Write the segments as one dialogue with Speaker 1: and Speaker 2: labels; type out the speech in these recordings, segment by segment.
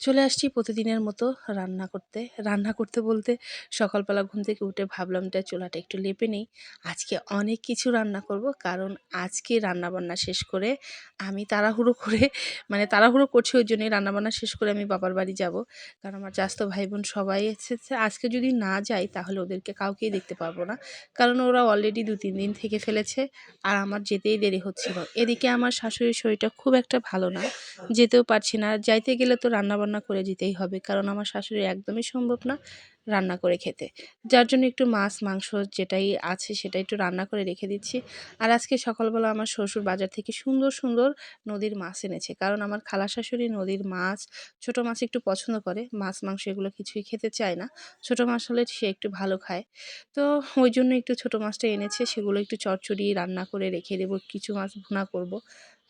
Speaker 1: চলে আসছি প্রতিদিনের মতো রান্না করতে। রান্না করতে বলতে সকালবেলা ঘুম থেকে উঠে ভাবলাম যে চুলাটা একটু লেপে নেই। আজকে অনেক কিছু রান্না করব কারণ আজকে রান্নাবান্না শেষ করে আমি তাড়াহুড়ো করে মানে তাড়াহুড়ো করছি ওই জন্যই রান্নাবান্না শেষ করে আমি বাবার বাড়ি যাব। কারণ আমার চাস্তো ভাই বোন সবাই এসেছে। আজকে যদি না যাই তাহলে ওদেরকে কাউকেই দেখতে পারব না। কারণ ওরা অলরেডি দু, তিন দিন থেকে ফেলেছে আর আমার যেতেই দেরি হচ্ছিল। এদিকে আমার শাশুড়ির শরীরটা খুব একটা ভালো না। যেতেও পারছি না। যাইতে গেলে তো রান্নাবান্না করে যেতেই হবে। কারণ আমার শাশুড়ি একদমই সম্ভব না রান্না করে খেতে। যার জন্য একটু মাছ, মাংস যেটাই আছে সেটা একটু রান্না করে রেখে দিচ্ছি। আর আজকে সকালবেলা আমার শ্বশুর বাজার থেকে সুন্দর সুন্দর নদীর মাছ এনেছে। কারণ আমার খালা শাশুড়ি নদীর মাছ, ছোট মাছ একটু পছন্দ করে। মাছ, মাংস এগুলো কিছুই খেতে চায় না। ছোট মাছ হলে সে একটু ভালো খায়। তো ওই জন্য একটু ছোট মাছটা এনেছে। সেগুলো একটু চটচড়ি রান্না করে রেখে দেবো। কিছু মাছ ভুনা করব।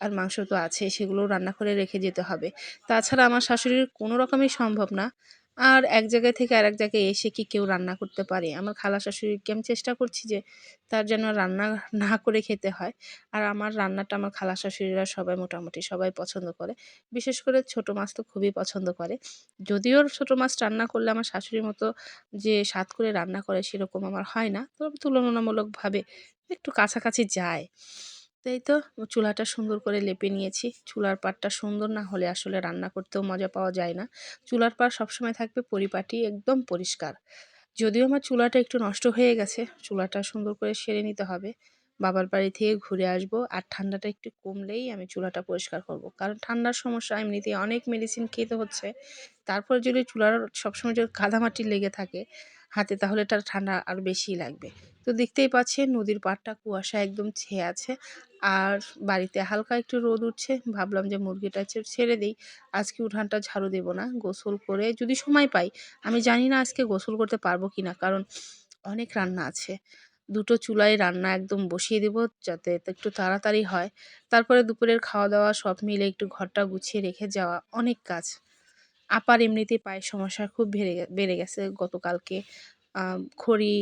Speaker 1: আর মাংস তো আছে, সেগুলোও রান্না করে রেখে যেতে হবে। তাছাড়া আমার শাশুড়ির কোনো রকমই সম্ভব না। আর এক জায়গায় থেকে আরেক জায়গায় এসে কি কেউ রান্না করতে পারে? আমার খালা শাশুড়িকে আমি চেষ্টা করছি যে তার যেন রান্না না করে খেতে হয়। আর আমার রান্নাটা আমার খালা শাশুড়িরা সবাই মোটামুটি সবাই পছন্দ করে। বিশেষ করে ছোট মাছ তো খুবই পছন্দ করে। যদিও ছোট মাছ রান্না করলে আমার শাশুড়ির মতো যে স্বাদ করে রান্না করে সেরকম আমার হয় না। তবে তুলনামূলকভাবে একটু কাছাকাছি যায়। তাই তো? চুলাটা সুন্দর করে লেপে নিয়েছি। চুলার পাটটা সুন্দর না হলে আসলে রান্না করতেও মজা পাওয়া যায় না। চুলার পাড় সবসময় থাকবে পরিপাটি, একদম পরিষ্কার। যদিও আমার চুলাটা একটু নষ্ট হয়ে গেছে, চুলাটা সুন্দর করে সেরে নিতে হবে। বাবার বাড়ি থেকে ঘুরে আসব আর ঠান্ডাটা একটু কমলেই আমি চুলাটা পরিষ্কার করব। কারণ ঠান্ডার সমস্যা, এমনিতেই অনেক মেডিসিন খেতে হচ্ছে। তারপর যদি চুলার সবসময় যদি কাদামাটি লেগে থাকে হাতে তাহলে তার ঠান্ডা আরও বেশি লাগবে। তো দেখতেই পাচ্ছেন নদীর পাড়টা কুয়াশা একদম ছেয়ে আছে। আর বাড়িতে হালকা একটু রোদ উঠছে, ভাবলাম যে মুরগিটা ছেড়ে দিই। আজকে উঠানটা ঝাড়ু দেব না, গোসল করে যদি সময় পাই। আমি জানি না আজকে গোসল করতে পারব কি না কারণ অনেক রান্না আছে। দুটো চুলায় রান্না একদম বসিয়ে দেব যাতে একটু তাড়াতাড়ি হয়। তারপরে দুপুরের খাওয়া দাওয়া সব মিলে একটু ঘরটা গুছিয়ে রেখে যাওয়া অনেক কাজ। আপার এমনিতেই পায়ের সমস্যা খুব বেড়ে বেড়ে গেছে গতকালকে। খড়ি,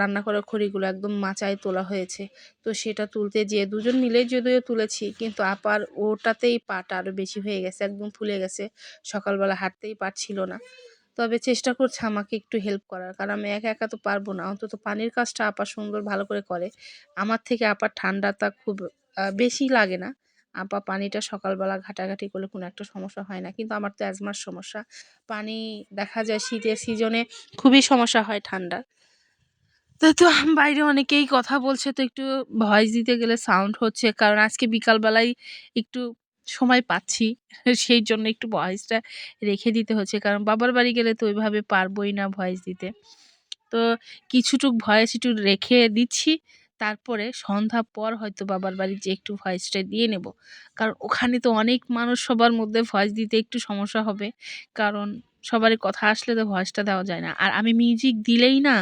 Speaker 1: রান্না করার খড়িগুলো একদম মাচায় তোলা হয়েছে। তো সেটা তুলতে যেয়ে দুজন মিলেই যদিও তুলেছি, কিন্তু আপার ওটাতেই পাটা আরও বেশি হয়ে গেছে, একদম ফুলে গেছে। সকালবেলা হাঁটতেই পারছিল না। তবে চেষ্টা করছে আমাকে একটু হেল্প করার, কারণ আমি একা একা তো পারব না। অন্তত পানির কাজটা আপা সুন্দর ভালো করে করে। আমার থেকে আপার ঠান্ডাটা খুব বেশি লাগে না। আপা, পানিটা সকালবেলা ঘাটাঘাটি করলে কোনো একটা সমস্যা হয় না। কিন্তু আমার তো অ্যাজমার সমস্যা। পানি দেখা যায় শীতের সিজনে খুবই সমস্যা হয় ঠান্ডার। তো তো বাইরে অনেকেই কথা বলছে, তো একটু ভয়েস দিতে গেলে সাউন্ড হচ্ছে। কারণ আজকে বিকালবেলায় একটু সময় পাচ্ছি, সেই জন্য একটু ভয়েসটা রেখে দিতে হচ্ছে। কারণ বাবার বাড়ি গেলে তো ওইভাবে পারবই না ভয়েস দিতে। তো কিছুটুক ভয়েস একটু রেখে দিচ্ছি। তারপরে সন্ধ্যা পর হয়তো বাবার বাড়ি যে একটু ভয়েসটা দিয়ে নেব। কারণ ওখানে তো অনেক মানুষ সবার মধ্যে ভয়েস দিতে একটু সমস্যা হবে। কারণ সবারই কথা আসলে তো ভয়েসটা দেওয়া যায় না। আর আমি মিউজিক দিলেই না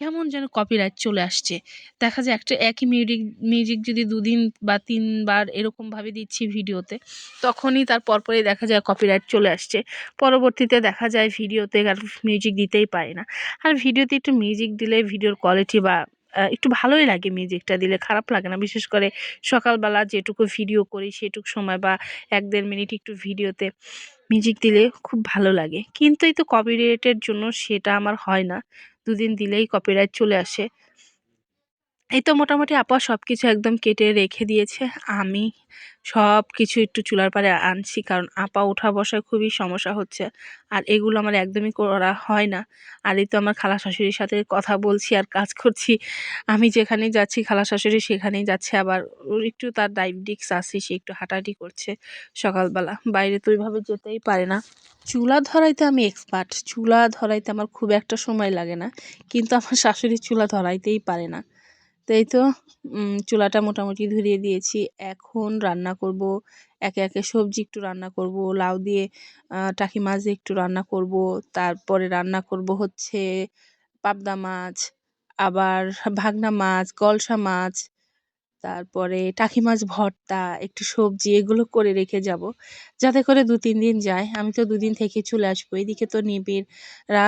Speaker 1: কেমন যেন কপিরাইট চলে আসছে। দেখা যায় একটা একই মিউজিক মিউজিক যদি দুদিন বা তিনবার এরকমভাবে দিচ্ছি ভিডিওতে তখনই তার পরপরই দেখা যায় কপিরাইট চলে আসছে। পরবর্তীতে দেখা যায় ভিডিওতে আর মিউজিক দিতেই পারে না। আর ভিডিওতে একটু মিউজিক দিলে ভিডিওর কোয়ালিটি বা একটু ভালোই লাগে মিউজিকটা দিলে, খারাপ লাগে না। বিশেষ করে সকালবেলা যেটুকু ভিডিও করি সেটুকু সময় বা এক দেড় মিনিট একটু ভিডিওতে মিউজিক দিলে খুব ভালো লাগে। কিন্তু এই তো কপিরাইটের জন্য সেটা আমার হয় না। দুদিন দিলেই কপিরাইট চলে আসে। এই তো মোটামুটি আপা সব কিছু একদম কেটে রেখে দিয়েছে। আমি সব কিছু একটু চুলার পাড়ে আনছি কারণ আপা ওঠা বসায় খুবই সমস্যা হচ্ছে আর এগুলো আমার একদমই করা হয় না। আর এই তো আমার খালা শাশুড়ির সাথে কথা বলছি আর কাজ করছি। আমি যেখানেই যাচ্ছি খালা শাশুড়ি সেখানেই যাচ্ছে আবার একটু তার ডায়াবেটিক্স আছে, সে একটু হাঁটাহাঁটি করছে সকালবেলা। বাইরে তো ওইভাবে যেতেই পারে না। চুলা ধরাইতে আমি এক্সপার্ট চুলা ধরাইতে আমার খুব একটা সময় লাগে না। কিন্তু আমার শাশুড়ি চুলা ধরাইতেই পারে না। তো? এই তো চুলাটা মোটামুটি ধরিয়ে দিয়েছি। এখন রান্না করব, একে একে সবজি একটু রান্না করব, লাউ দিয়ে টাকি মাছ দিয়ে একটু রান্না করব। তারপরে রান্না করব হচ্ছে পাবদা মাছ, আবার ভাগনা মাছ, কলসা মাছ তারপরে টাকি মাছ ভর্তা, একটু সবজি, এগুলো করে রেখে যাব। যাতে করে দু, তিন দিন যায়। আমি তো দুদিন থেকে চলে আসব। এদিকে তো নিবিড়। রা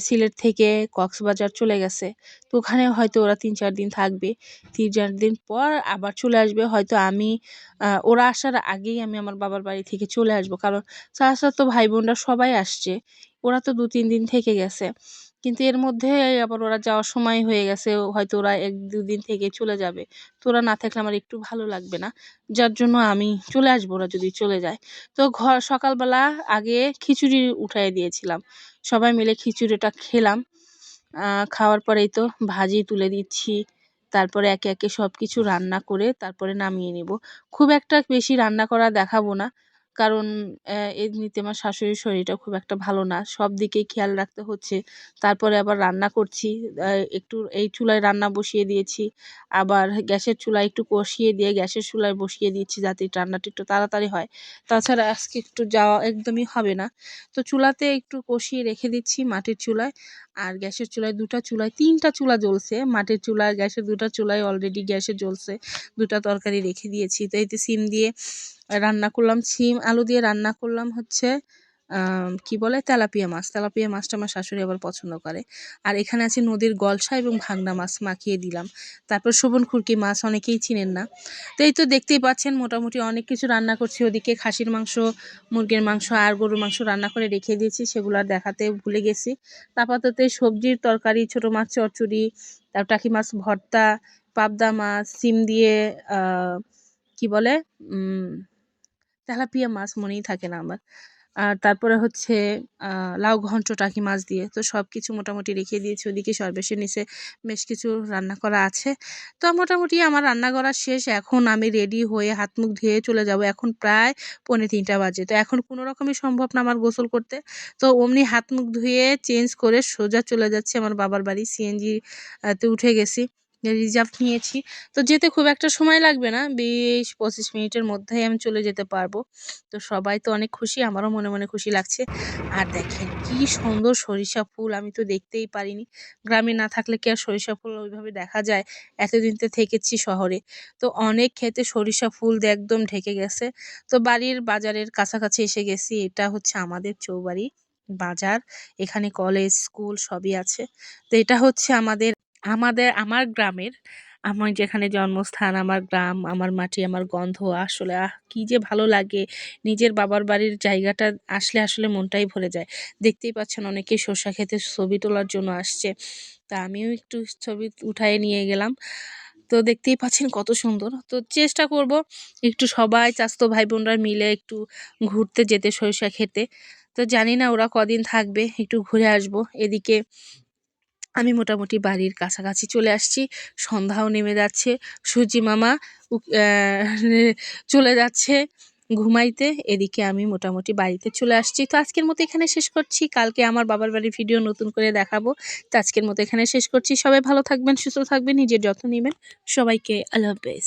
Speaker 1: সিলেট থেকে কক্সবাজার চলে গেছে। তো ওখানে হয়তো ওরা তিন, চার দিন থাকবে। তিন, চার দিন পর আবার চলে আসবে। হয়তো আমি ওরা আসার আগেই আমি আমার বাবার বাড়ি থেকে চলে আসব। কারণ তো ভাই বোনরা সবাই আসছে। ওরা তো দু, তিন দিন থেকে গেছে। কিন্তু এর মধ্যে আবার ওরা যাওয়ার সময় হয়ে গেছে, হয়তো ওরা এক দুদিন থেকে চলে যাবে। তো ওরা না থাকলে আমার একটু ভালো লাগবে না। যার জন্য আমি চলে আসব ওরা যদি চলে যায়। তো ঘর সকালবেলা আগে খিচুড়ি উঠাই দিয়েছিলাম। সবাই মিলে খিচুড়িটা খেলাম। খাওয়ার পরেই তো ভাজি তুলে দিচ্ছি। তারপরে একে একে সব কিছু রান্না করে তারপরে নামিয়ে নিব। খুব একটা বেশি রান্না করা দেখাবো না। কারণ এমনিতে আমার শাশুড়ির শরীরটা খুব একটা ভালো না। সব দিকেই খেয়াল রাখতে হচ্ছে। তারপরে আবার রান্না করছি। একটু এই চুলায় রান্না বসিয়ে দিয়েছি। আবার গ্যাসের চুলায় একটু কষিয়ে দিয়ে গ্যাসের চুলায় বসিয়ে দিচ্ছি যাতে রান্নাটা একটু তাড়াতাড়ি হয়। তাছাড়া আজকে একটু যাওয়া একদমই হবে না। তো চুলাতে একটু কষিয়ে রেখে দিচ্ছি মাটির চুলায়। আর গ্যাসের চুলায় দুটা চুলায়, তিনটা চুলা জ্বলছে। মাটির চুলা গ্যাসের দুটা চুলায় অলরেডি গ্যাসে জ্বলছে। দুটা তরকারি রেখে দিয়েছি। তো এতে সিম দিয়ে রান্না করলাম সিম আলু দিয়ে রান্না করলাম হচ্ছে কি বলে? তেলাপিয়া মাছ। তেলাপিয়া মাছটা আমার শাশুড়ি আবার পছন্দ করে। আর এখানে আছে নদীর গলসা এবং ভাংনা মাছ মাখিয়ে দিলাম। তারপর শোভন খুরকি মাছ অনেকেই চিনেন না। তো এই তো দেখতেই পাচ্ছেন, মোটামুটি অনেক কিছু রান্না করছি। ওদিকে খাসির মাংস, মুরগির মাংস আর গরুর মাংস রান্না করে রেখে দিয়েছি, সেগুলো আর দেখাতে ভুলে গেছি। আপাতত সবজির তরকারি, ছোট মাছ, চচ্চড়ি, তারপর টাকি মাছ, ভর্তা, পাবদা মাছ, সিম দিয়ে কি বলে? তেলাপিয়া মাছ মনেই থাকে না আমার। আর তারপরে হচ্ছে লাউ ঘন্ট, টাকি মাছ দিয়ে, তো সব কিছু মোটামুটি রেখে দিয়েছি, ওদিকে সর্বেশের নিচে বেশ কিছু রান্না করা আছে। তো মোটামুটি আমার রান্না করা শেষ, এখন আমি রেডি হয়ে হাত মুখ ধুয়ে চলে যাব, এখন প্রায় পৌনে তিনটা বাজে। তো এখন কোনো রকমই সম্ভব না আমার গোসল করতে। তো অমনি হাত মুখ ধুয়ে চেঞ্জ করে সোজা চলে যাচ্ছে, আমার বাবার বাড়ি সিএনজি তে উঠে গেছি। রিজার্ভ নিয়েছি। তো যেতে খুব একটা সময় লাগবে না, বিশ পঁচিশ মিনিটের মধ্যেই আমি চলে যেতে পারব। তো সবাই তো অনেক খুশি, আমারও মনে মনে খুশি লাগছে। আর দেখেন কি সুন্দর সরিষা ফুল, আমি তো দেখতেই পারিনি। গ্রামে না থাকলে কি আর সরিষা ফুল ওইভাবে দেখা যায়? এতদিন তো থেকেছি শহরে। তো অনেক খেতে সরিষা ফুল একদম ঢেকে গেছে। তো বাড়ির বাজারের কাছাকাছি এসে গেছি, এটা হচ্ছে আমাদের চৌবাড়ি বাজার। এখানে কলেজ স্কুল সবই আছে। তো এটা হচ্ছে আমাদের আমাদের, আমার গ্রামের, আমার যেখানে জন্মস্থান, আমার গ্রাম, আমার মাটি, আমার গন্ধ, আসলে আহ কি যে ভালো লাগে। নিজের বাবার বাড়ির জায়গাটা আসলে আসলে মনটাই ভরে যায়। দেখতেই পাচ্ছেন অনেকেই শসা খেতে ছবি তোলার জন্য আসছে। তা আমিও একটু ছবি উঠায় নিয়ে গেলাম। তো দেখতেই পাচ্ছেন কত সুন্দর। তো চেষ্টা করব একটু সবাই, চাস্তো ভাই বোনরা মিলে একটু ঘুরতে যেতে সরিষা খেতে তো জানি না ওরা কদিন থাকবে, একটু ঘুরে আসব। এদিকে আমি মোটামুটি বাড়ির কাছাকাছি চলে আসছি, সন্ধ্যাও নেমে যাচ্ছে, সুজি মামা চলে যাচ্ছে ঘুমাইতে, এদিকে আমি মোটামুটি বাড়িতে চলে আসছি। তো আজকের মতো এখানে শেষ করছি, কালকে আমার বাবার বাড়ির ভিডিও নতুন করে দেখাবো। তো আজকের মতো এখানে শেষ করছি, সবাই ভালো থাকবেন, সুস্থ থাকবেন, নিজের যত্ন নেবেন, সবাইকে আল্লাহ হাফেজ।